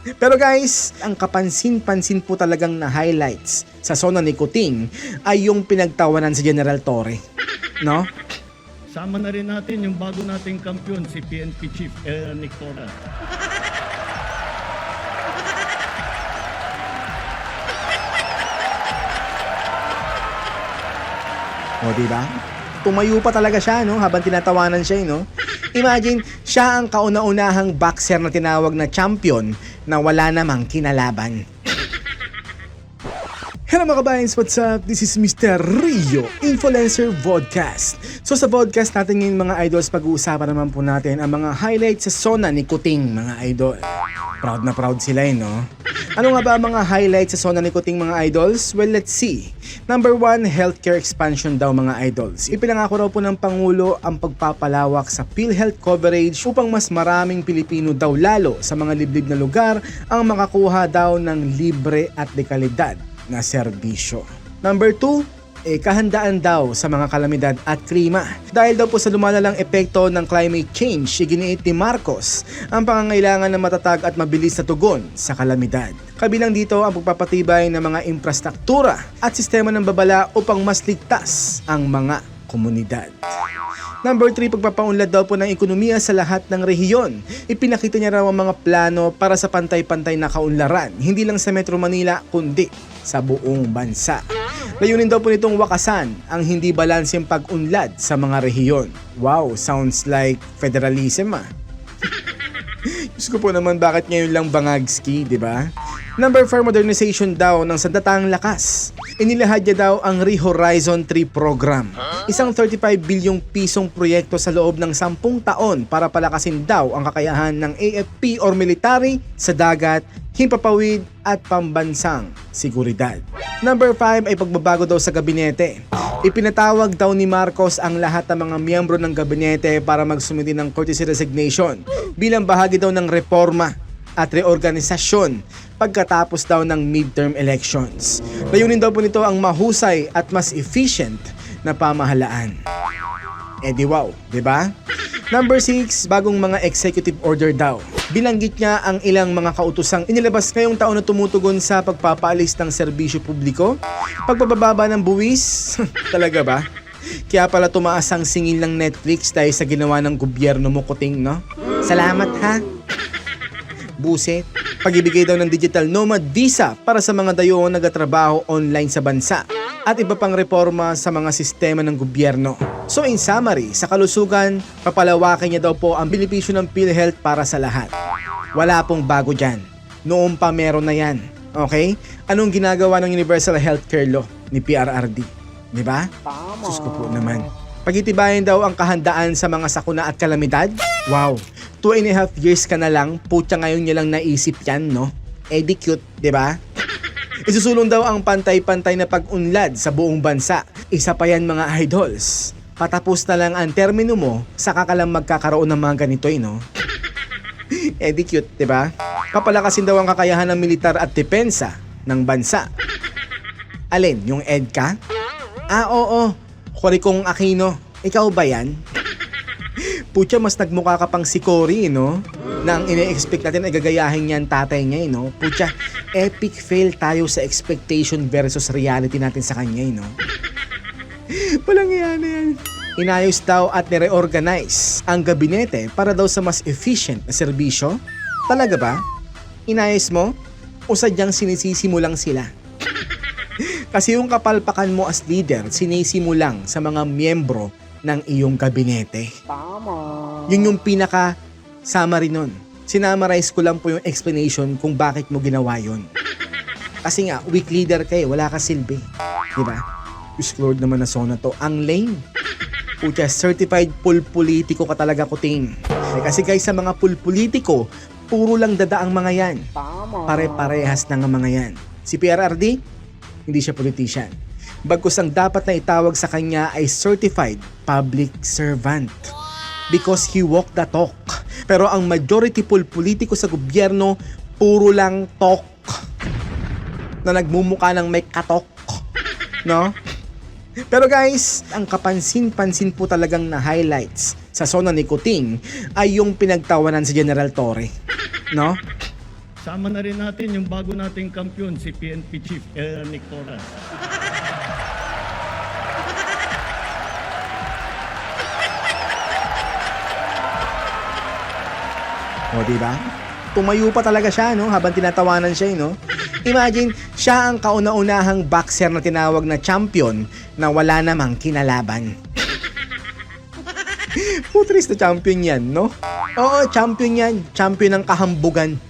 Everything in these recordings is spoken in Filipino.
Pero guys, ang kapansin-pansin po talagang na highlights sa Sona ni Kuting ay yung pinagtawanan si General Torre. No? Sama na rin natin yung bago nating kampiyon, si PNP Chief Eric Torra. O, di ba? Tumayo pa talaga siya, no? Habang tinatawanan siya, eh, no? Imagine, siya ang kauna-unahang boxer na tinawag na champion na wala namang kinalaban. Hello mga kabayans, what's up? This is Mr. Rio, Influencer Vodcast. So sa podcast natin ngayon mga idols, pag-uusapan naman po natin ang mga highlights sa Sona ni Kuting mga idol. Proud na proud sila eh, no? Ano nga ba ang mga highlights sa Sona ni Kuting mga idols? Well, let's see. Number one, healthcare expansion daw mga idols. Ipinangako raw po ng Pangulo ang pagpapalawak sa PhilHealth coverage upang mas maraming Pilipino daw lalo sa mga liblib na lugar ang makakuha daw ng libre at dekalidad na serbisyo. Number 2, eh, kahandaan daw sa mga kalamidad at klima. Dahil daw po sa lumalalang epekto ng climate change, iginiit ni Marcos ang pangangailangan ng matatag at mabilis na tugon sa kalamidad. Kabilang dito ang pagpapatibay ng mga infrastruktura at sistema ng babala upang mas ligtas ang mga komunidad. Number 3, pagpapaunlad daw po ng ekonomiya sa lahat ng rehiyon. Ipinakita niya raw ang mga plano para sa pantay-pantay na kaunlaran, hindi lang sa Metro Manila kundi sa buong bansa. Layunin daw po nitong wakasan ang hindi balanseng pag-unlad sa mga rehiyon. Wow, sounds like federalism ah. Diyos ko po naman bakit ngayon lang bangagski, di ba? Number 4, modernization daw ng sandatang lakas. Inilahad niya daw ang Re-Horizon 3 program. Isang 35 bilyong pisong proyekto sa loob ng 10 taon para palakasin daw ang kakayahan ng AFP or military sa dagat, himpapawid at pambansang seguridad. Number 5 ay pagbabago daw sa gabinete. Ipinatawag daw ni Marcos ang lahat ng mga miyembro ng gabinete para magsumiti ng courtesy resignation bilang bahagi daw ng reforma at reorganisasyon pagkatapos daw ng midterm elections. Layunin daw po nito ang mahusay at mas efficient na pamahalaan. Eh di wow, di ba? Number 6, bagong mga executive order daw. Bilanggit niya ang ilang mga kautusang inilabas ngayong taon na tumutugon sa pagpapaalis ng serbisyo publiko, pagpapababa ng buwis, talaga ba? Kaya pala tumaas ang singil ng Netflix dahil sa ginawa ng gobyerno mo kuting, no? Salamat ha! Buset. Pagibigay daw ng digital nomad visa para sa mga dayong nagatrabaho online sa bansa at iba pang reforma sa mga sistema ng gobyerno. So in summary, sa kalusugan, papalawakin niya daw po ang benepisyo ng PhilHealth para sa lahat. Wala pong bago dyan. Noon pa meron na yan. Okay? Anong ginagawa ng Universal Healthcare Law ni PRRD? Di ba? Tama. Sus ko po naman. Pagitibayan daw ang kahandaan sa mga sakuna at kalamidad? Wow, two and a half years ka na lang, putya ngayon niya lang naisip yan, no? Eh di cute, di ba? Isusulong daw ang pantay-pantay na pag-unlad sa buong bansa. Isa pa yan mga idols. Patapos na lang ang termino mo, saka ka lang magkakaroon ng mga ganito eh, no? eh di cute, di ba? Papalakasin daw ang kakayahan ng militar at depensa ng bansa. Alin, yung EDCA? Ah, oo. Korikong Aquino. Ikaw ba yan? Putya, mas nagmukha ka pang si Cory, no? Na ang ine-expect natin ay gagayahin niya ang tatay niya, eh, no? Putya, epic fail tayo sa expectation versus reality natin sa kanya, eh, no? Walang yan yan. Inayos daw at nireorganize ang gabinete para daw sa mas efficient na serbisyo? Talaga ba? Inayos mo? O sadyang sinisisi mo lang sila? Kasi yung kapalpakan mo as leader, sinisi mo lang sa mga miyembro ng iyong gabinete. Tama. Yun yung pinaka summary nun. Sinamarize ko lang po yung explanation kung bakit mo ginawa yun. Kasi nga, weak leader ka eh, wala ka silbi. Di ba? Diyos Lord naman na sona to. Ang lame. Pucha, certified full politiko ka talaga kuting. Eh, kasi guys, sa mga full politiko, puro lang dada ang mga yan. Tama. Pare-parehas na nga mga yan. Si PRRD, hindi siya politician. Bagkus ang dapat na itawag sa kanya ay certified public servant. Because he walked the talk. Pero ang majority pool politiko sa gobyerno, puro lang talk. Na nagmumuka ng may katok. No? Pero guys, ang kapansin-pansin po talagang na highlights sa Sona ni Kuting ay yung pinagtawanan si General Torre. No? Sama na rin natin yung bago nating kampiyon, si PNP Chief Eric Torres. O, di ba? Tumayo pa talaga siya, no? Habang tinatawanan siya, eh, no? Imagine, siya ang kauna-unahang boxer na tinawag na champion na wala namang kinalaban. Putris na champion yan, no? Oo, champion yan. Champion ng kahambugan.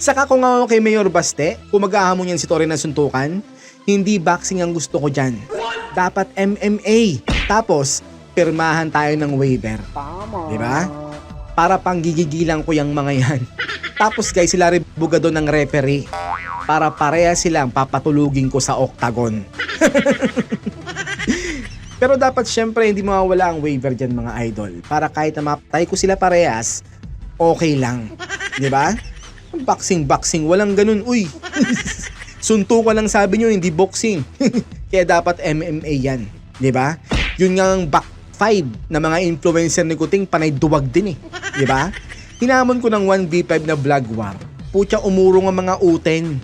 Saka kung ako kay Mayor Baste, kung mag-ahamon yan si Torre ng suntukan, hindi boxing ang gusto ko dyan. Dapat MMA. Tapos, pirmahan tayo ng waiver. Di ba? Para pang gigigilan ko yung mga yan. Tapos guys, sila rin bugado ng referee. Para pareha silang papatulugin ko sa octagon. Pero dapat syempre hindi mawawala ang waiver dyan mga idol. Para kahit na mapatay ko sila parehas, okay lang. Di ba? Boxing, boxing, walang ganun. Uy, suntukan lang sabi nyo, hindi boxing. Kaya dapat MMA yan. Ba? Yun nga ang back five na mga influencer ni Kuting panay duwag din eh. Ba? Hinamon ko ng 1v5 na vlog war. Putya umurong ang mga uten.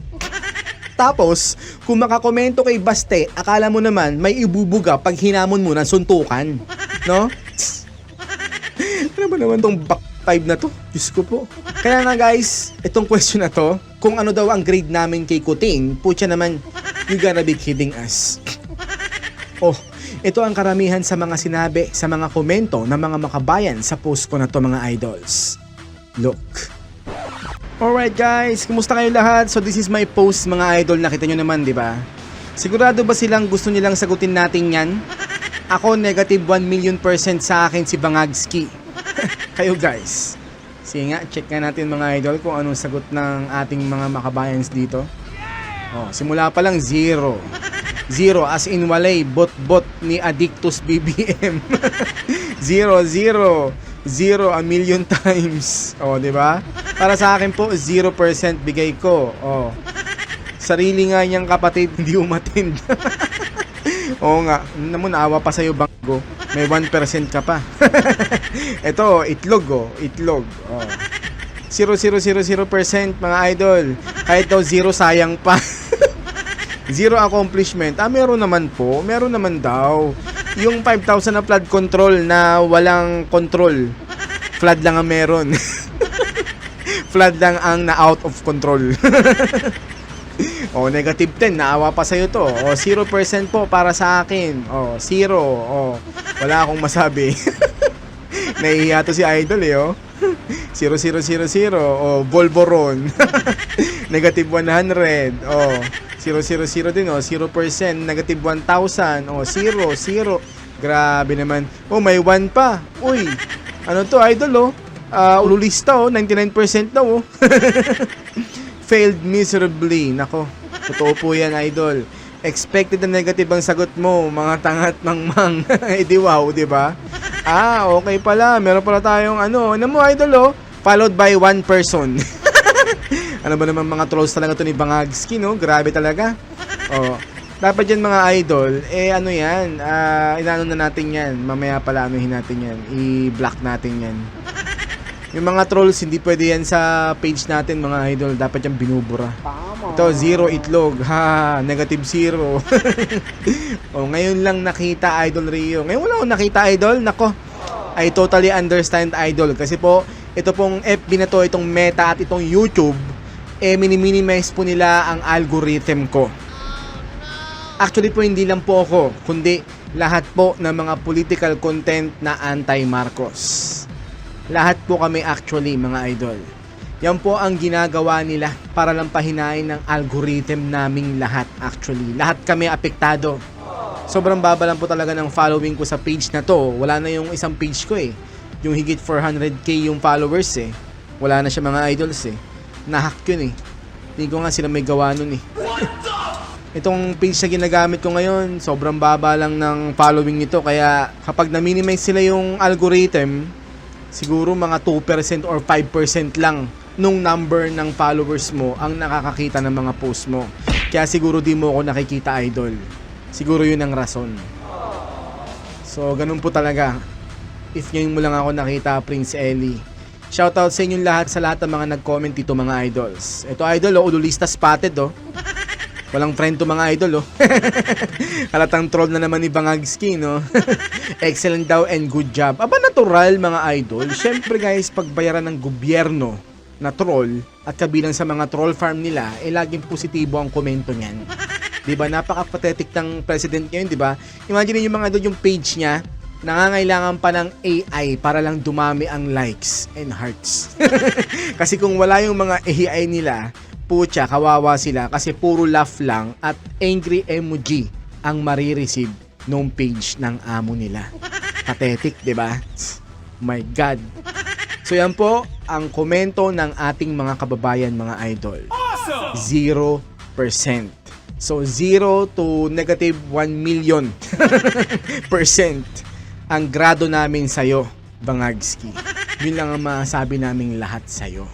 Tapos, kung makakomento kay Baste, akala mo naman may ibubuga pag hinamon mo ng suntukan. No? ano ba naman tong back five na to? Diyos ko po. Kaya nga guys, itong question na to, kung ano daw ang grade namin kay Kuting, putya naman, you gotta be kidding us. Oh, ito ang karamihan sa mga sinabi sa mga komento ng mga makabayan sa post ko na to mga idols. Look. Alright guys, kumusta kayo lahat? So this is my post mga idol, nakita nyo naman di ba? Sigurado ba silang gusto nilang sagutin natin yan? Ako negative 1 million percent sa akin si Bangagski. kayo guys. Sige nga, check nga natin mga idol kung anong sagot ng ating mga makabayans dito. Oh, simula pa lang zero. Zero as in walay bot-bot ni Addictus BBM. zero, zero. Zero a million times. Oh, di ba? Para sa akin po, 0% bigay ko. Oh. Sarili nga niyang kapatid, hindi umatend. Oo nga, naman naawa pa sa'yo banggo. May 1% ka pa. Ito, itlog oh, itlog. Oh. 0.000% mga idol. Kahit daw zero sayang pa. Zero accomplishment. Ah, meron naman po. Meron naman daw. Yung 5,000 na flood control na walang control. Flood lang ang meron. flood lang ang na out of control. Oh, negative 10. Naawa pa sa'yo to. Oh, 0% po para sa akin. Oh, zero. Oh, wala akong masabi. Nahihiya to si Idol eh, oh. 0000. Oh, Volvoron. negative 100. Oh, 000 din oh, 0%, negative 1,000, oh, 0, 0. Grabe naman. Oh, may 1 pa. Uy, ano to, idol oh? Uh, ululista oh, 99% daw oh. Failed miserably. Nako, totoo po yan, idol. Expected na negative ang sagot mo, mga tangat ng mang. eh di wow, di ba? Ah, okay pala. Meron pala tayong ano, ano mo, idol oh? Followed by one person. ano ba naman mga trolls talaga to ni Bangagski, no? Grabe talaga. Oh, dapat yan mga idol, eh ano yan, ah, inano na natin yan. Mamaya pala anuhin natin yan. I-block natin yan. Yung mga trolls, hindi pwede yan sa page natin mga idol. Dapat yan binubura. Ito, zero itlog. Ha, negative zero. oh, ngayon lang nakita Idol Rio. Ngayon wala akong nakita Idol. Nako, I totally understand Idol. Kasi po, ito pong FB na to, itong Meta at itong YouTube, eh mini-minimize po nila ang algorithm ko. Actually po hindi lang po ako, kundi lahat po ng mga political content na anti-Marcos. Lahat po kami actually mga idol. Yan po ang ginagawa nila para lang pahinain ng algorithm naming lahat actually. Lahat kami apektado. Sobrang baba lang po talaga ng following ko sa page na to. Wala na yung isang page ko eh. Yung higit 400k yung followers eh. Wala na siya mga idols eh. Nahack yun eh. Hindi ko nga sila may gawa nun eh. Itong page na ginagamit ko ngayon, sobrang baba lang ng following nito. Kaya kapag na-minimize sila yung algorithm, siguro mga 2% or 5% lang nung number ng followers mo ang nakakakita ng mga post mo. Kaya siguro di mo ako nakikita idol. Siguro yun ang rason. So, ganun po talaga. If ngayon mo lang ako nakita, Prince Ellie, Shoutout sa inyong lahat sa lahat ng mga nag-comment dito mga idols. Ito idol, oh, Udulista spotted oh. Walang friend to mga idol oh. Halatang troll na naman ni Bangagski no. Excellent daw and good job. Aba natural mga idol. Syempre guys, pagbayaran ng gobyerno na troll at kabilang sa mga troll farm nila, eh laging positibo ang komento niyan. 'Di ba? Napaka-pathetic ng president ngayon, 'di ba? Imagine niyo mga idol yung page niya, nangangailangan pa ng AI para lang dumami ang likes and hearts. kasi kung wala yung mga AI nila, pucha, kawawa sila kasi puro laugh lang at angry emoji ang marireceive nung page ng amo nila. Pathetic, 'di ba? My God. So yan po ang komento ng ating mga kababayan mga idol. 0%. So 0 to negative 1 million percent ang grado namin sa'yo, Bangagski. Yun lang ang masabi naming lahat sa'yo.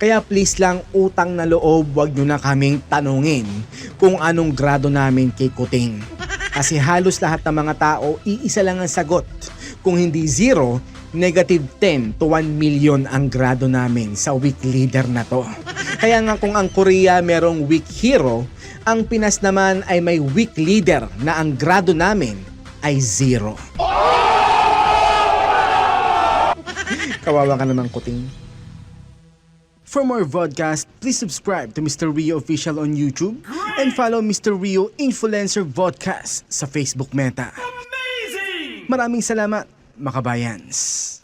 Kaya please lang utang na loob wag nyo na kaming tanungin kung anong grado namin kay Kuting. Kasi halos lahat ng mga tao iisa lang ang sagot. Kung hindi zero, negative 10 to 1 million ang grado namin sa weak leader na to. Kaya nga kung ang Korea merong weak hero, ang Pinas naman ay may weak leader na ang grado namin ay zero. Kawawa ka naman, Kuting. For more vodcast, please subscribe to Mr. Rio Official on YouTube and follow Mr. Rio Influencer Vodcast sa Facebook Meta. Maraming salamat, makabayans.